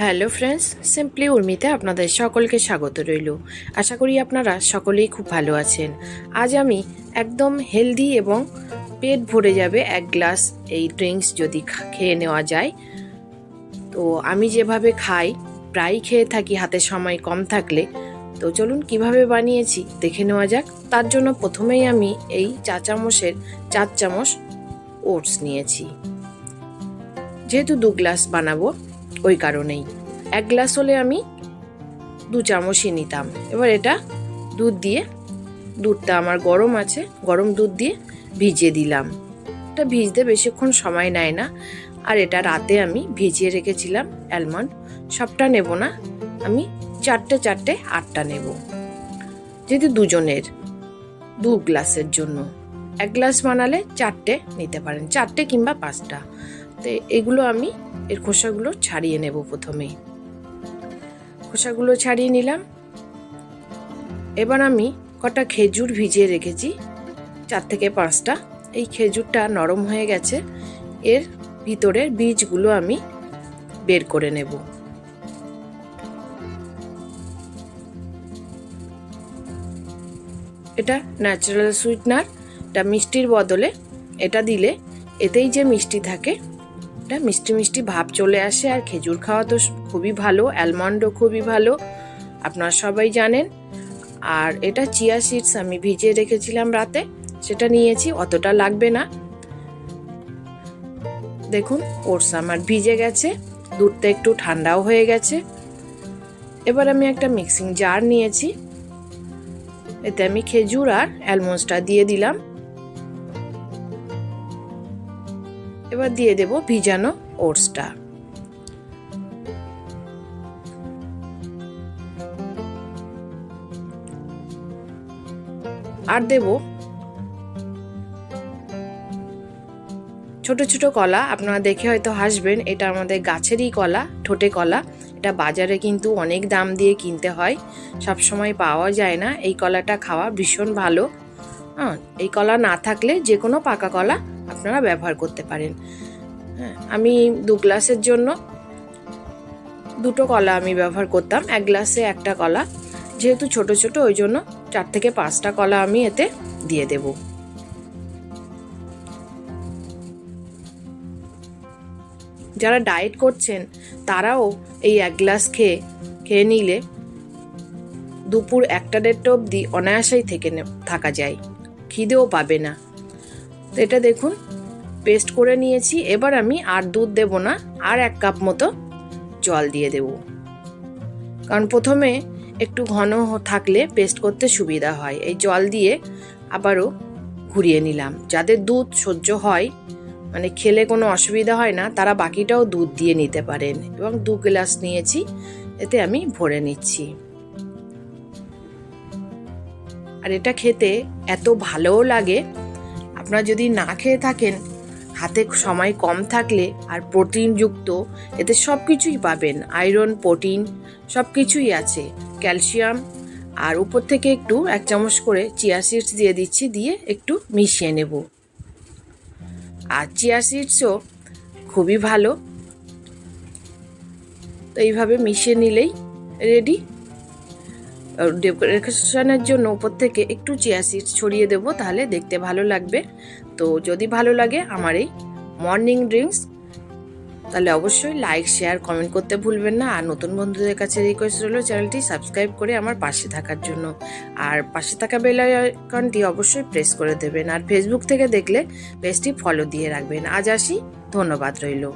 Hello friends simply উর্মিতে আপনাদের সকলকে স্বাগত রইল। আশা করি আপনারা সকলেই খুব ভালো আছেন। আজ আমি একদম হেলদি এবং পেট ভরে যাবে এক গ্লাস এই ড্রিঙ্কস যদি খেয়ে নেওয়া যায়। তো আমি যেভাবে খাই, প্রায়ই খেয়ে থাকি, হাতে সময় কম থাকলে। তো চলুন কীভাবে বানিয়েছি, দেখে নেওয়া যাক। তার জন্য প্রথমেই আমি এই চা চামচের চার চামচ ওটস নিয়েছি। যেহেতু দু গ্লাস বানাবো ওই কারণেই। এক গ্লাস হলে আমি দু চামচই নিতাম। এবার এটা দুধ দিয়ে, দুধটা আমার গরম আছে, গরম দুধ দিয়ে ভিজিয়ে দিলাম। এটা ভিজতে বেশিক্ষণ সময় নেয় না। আর এটা রাতে আমি ভিজিয়ে রেখেছিলাম অ্যালমন্ড। সবটা নেব না, আমি চারটে চারটে আটটা নেব। যেহেতু দুজনের, দু গ্লাসের জন্য। এক গ্লাস বানালে চারটে নিতে পারেন, চারটে কিংবা পাঁচটা। তো এগুলো আমি এর খোসাগুলো ছাড়িয়ে নেব প্রথমে। খোসাগুলো ছাড়িয়ে নিলাম। এবার আমি কটা খেজুর ভিজিয়ে রেখেছি। চার থেকে পাঁচটা। এই খেজুরটা নরম হয়ে গেছে। এর ভিতরের বীজগুলো আমি বের করে নেব। এটা ন্যাচারাল সুইটনার এটা মিষ্টির বদলে। এটা দিলে এতেই যে মিষ্টি থাকে এটা মিষ্টি মিষ্টি ভাব চলে আসে আর খেজুর খাওয়া তো খুবই ভালো অ্যালমন্ডও খুবই ভালো, আপনারা সবাই জানেন। আর এটা চিয়া সিডস আমি ভিজিয়ে রেখেছিলাম রাতে, সেটা নিয়েছি, অতটা লাগবে না। দেখুন ওটস আমার ভিজে গেছে, দুধটা একটু ঠান্ডাও হয়ে গেছে। এবার আমি একটা মিক্সিং জার নিয়েছি, এতে আমি খেজুর আর অ্যালমন্ডসটা দিয়ে দিলাম। এবার দিয়ে দেব ভিজানো ওটসটা। আর দেব ছোট ছোট কলা, আপনারা দেখে হয়তো হাসবেন, এটা আমাদের গাছেরই কলা, ঠোঁটে কলা। এটা বাজারে কিন্তু অনেক দাম দিয়ে কিনতে হয় সব সময় পাওয়া যায় না। এই কলাটা খাওয়া ভীষণ ভালো। হ্যাঁ এই কলা না থাকলে যে কোনো পাকা কলা আপনারা ব্যবহার করতে পারেন। হ্যাঁ আমি দু গ্লাসের জন্য দুটো কলা আমি ব্যবহার করতাম। এক গ্লাসে একটা কলা। যেহেতু ছোট ছোট, ওই জন্য চার থেকে পাঁচটা কলা আমি এতে দিয়ে দেব। যারা ডায়েট করছেন, তারাও এই এক গ্লাস খেয়ে খেয়ে নিলে দুপুর একটা দেড়টা অবধি অনায়াসেই থেকে থাকা যায়। খিদেও পাবে না। তো এটা দেখুন পেস্ট করে নিয়েছি। এবার আমি আর দুধ দেব না, আর এক কাপ মতো জল দিয়ে দেব। কারণ প্রথমে একটু ঘন থাকলে পেস্ট করতে সুবিধা হয়। এই জল দিয়ে আবারও ঘুরিয়ে নিলাম। যাদের দুধ সহ্য হয় মানে খেলে কোনো অসুবিধা হয় না, তারা বাকিটাও দুধ দিয়ে নিতে পারেন। এবং দু গ্লাস নিয়েছি, এতে আমি ভরে নিচ্ছি। আর এটা খেতে এত ভালোও লাগে আপনারা যদি না খেয়ে থাকেন, হাতে সময় কম থাকলে আর প্রোটিনযুক্ত, এতে সব কিছুই পাবেন। আয়রন, প্রোটিন সব কিছুই আছে। ক্যালসিয়াম, আর উপর থেকে একটু এক চামচ করে চিয়া সিডস দিয়ে দিচ্ছি, দিয়ে একটু মিশিয়ে নেব। আর চিয়া সিডসও খুবই ভালো। তো এইভাবে মিশিয়ে নিলেই রেডি। ডেকোরেশনের জন্য উপর থেকে একটু চিয়া সিডস ছড়িয়ে দেবো, তাহলে দেখতে ভালো লাগবে। তো যদি ভালো লাগে আমার এই মর্নিং ড্রিঙ্কস তাহলে অবশ্যই লাইক শেয়ার কমেন্ট করতে ভুলবেন না। আর নতুন বন্ধুদের কাছে রিকোয়েস্ট রইল, চ্যানেলটি সাবস্ক্রাইব করে আমার পাশে থাকার জন্য। আর পাশে থাকা বেল আইকনটি অবশ্যই প্রেস করে দেবেন। আর ফেসবুক থেকে দেখলে পেজটি ফলো দিয়ে রাখবেন। আজ আসি, ধন্যবাদ রইল।